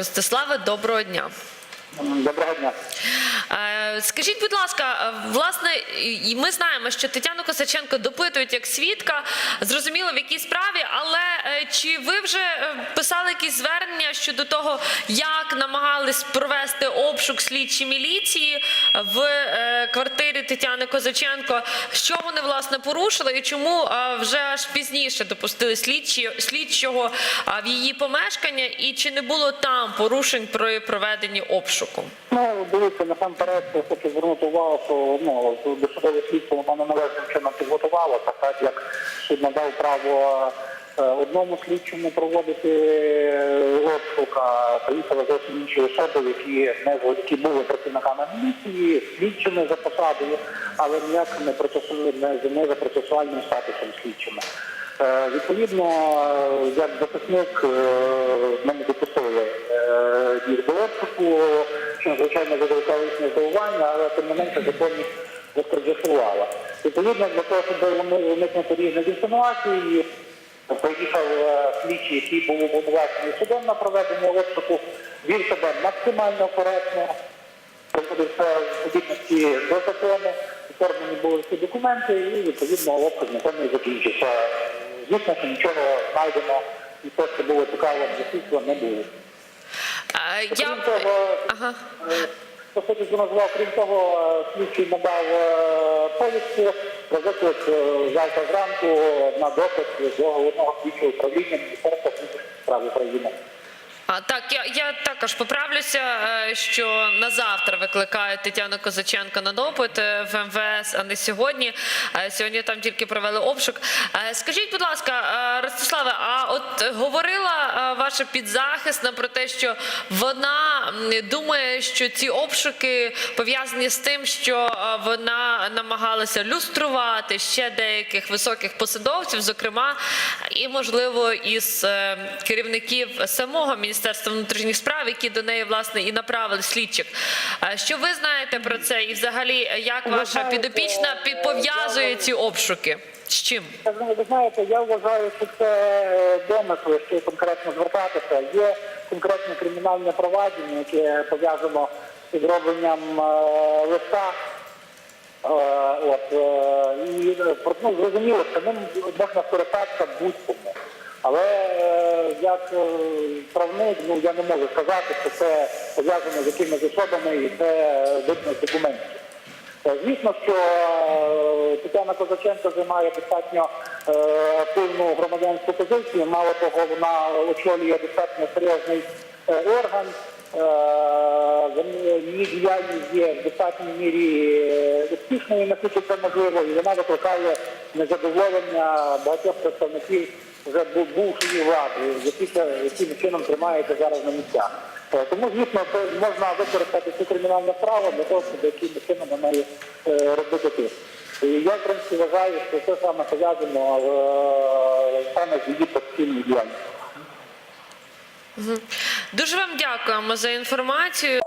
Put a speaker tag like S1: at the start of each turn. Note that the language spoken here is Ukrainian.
S1: Ростиславе, доброго дня.
S2: Доброго дня.
S1: Е, Скажіть, будь ласка, е, власне, ми знаємо, що Тетяну Косаченко допитують як свідка, зрозуміло в якій справі, але е, чи ви вже писали якісь звернення щодо того, як намагались провести обшук слідчі міліції в квартирі Тетяни Козаченко? Що вони власне порушили, і чому вже аж пізніше допустили слідчі слідчого в її помешкання, і чи не було там порушень при проведенні обшуку?
S2: Ну, дивіться, насамперед я хочу звернути увагу, що ну, досудове слідство воно належним чином підготувалося, так як суд надав право е, одному слідчому проводити е, обшук, а поїхали зовсім інші особи, які не які були працівниками міліції, слідчими за посадою, але ніяк не процесу- не, за процесуальним статусом слідчими. Е, Відповідно, е, як захисник е, ми не допустили обшуку, що звичайно викликало їхнє здивування, але тим не менше законність восторжествувала. Відповідно, для того, щоб уникнути різних інсинуацій, поїхав е, слідчий, який був обвинувачений судом на проведення обшуку, він себе максимально коректно проводився в подібності до закону, оформлені були всі документи і відповідно обшук тому закінчився. Звісно, що нічого знайдено і те, що було цікаво для слідства, не було.
S1: Е, Я...
S2: Крім того,
S1: Ага.
S2: е, по суті, назвав, крім того, е, слідчий надав е, повістку про виклик е, завтра зранку на допит до головного слідчого управління Міністерства внутрішніх справ України.
S1: А так, я, я також поправлюся, е, що на завтра викликають Тетяну Козаченко на допит е, в МВС, а не сьогодні. Е, Сьогодні там тільки провели обшук. Скажіть, будь ласка, Ростиславе, а от говорила ваша підзахисна про те, що вона думає, що ці обшуки пов'язані з тим, що вона намагалася люструвати ще деяких високих посадовців, зокрема, і можливо із керівників самого міністерства внутрішніх справ, які до неї власне і направили слідчих. Е, Що ви знаєте про це, і взагалі як ваша підопічна
S2: е,
S1: пов'язує ці обшуки? З чим?
S2: Ну, Ви знаєте, я вважаю, що це домисли, що конкретно звертатися. Є конкретне кримінальне провадження, яке пов'язано з підробленням е, листа. Е, от, е, і е, ну, зрозуміло, що ним можна скористатися будь-кому. Але е, як е, правник, ну я не можу сказати, що це пов'язано з якимись особами і це видно з документів. Е, Звісно, що е, Тетяна Козаченко займає достатньо активну громадянську позицію. Мало того, вона очолює достатньо серйозний орган. Е, діяльність є в достатній мірі е, успішною, наскільки це можливо, і вона викликає незадоволення багатьох представників вже бу- бувшої влади, яким чином тримаються зараз на місцях. Е, Тому, звісно, можна використати цю кримінальну справу для того, щоб якимось чином на неї робити тиск. Я, в принципі, вважаю, що це саме пов'язано саме з її постійною діяльністю.
S1: Дуже вам дякуємо за інформацію.